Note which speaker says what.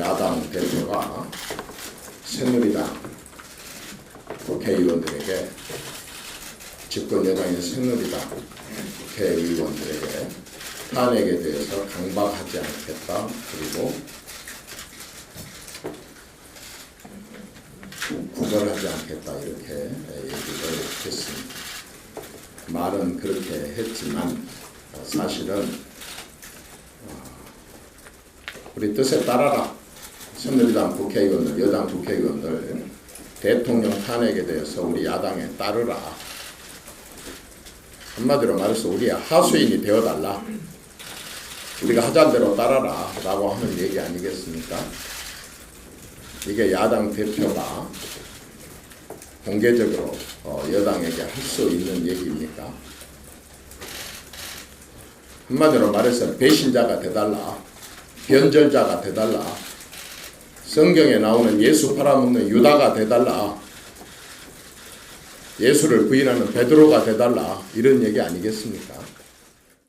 Speaker 1: 야당 대표가 새누리당 국회의원들에게 집권 여당의 새누리당 국회의원들에게 탄핵에 대해서 강박하지 않겠다 그리고 구걸하지 않겠다 이렇게 얘기를 했습니다. 말은 그렇게 했지만 사실은 우리 뜻에 따라라. 새누리당 국회의원들, 여당 국회의원들 대통령 탄핵에 대해서 우리 야당에 따르라. 한마디로 말해서 우리 하수인이 되어달라. 우리가 하자는 대로 따라라. 라고 하는 얘기 아니겠습니까? 이게 야당 대표가 공개적으로 어, 여당에게 할 수 있는 얘기입니까? 한마디로 말해서 배신자가 되달라. 변절자가 되달라. 성경에 나오는 예수 팔아먹는 유다가 되달라. 예수를 부인하는 베드로가 되달라. 이런 얘기 아니겠습니까?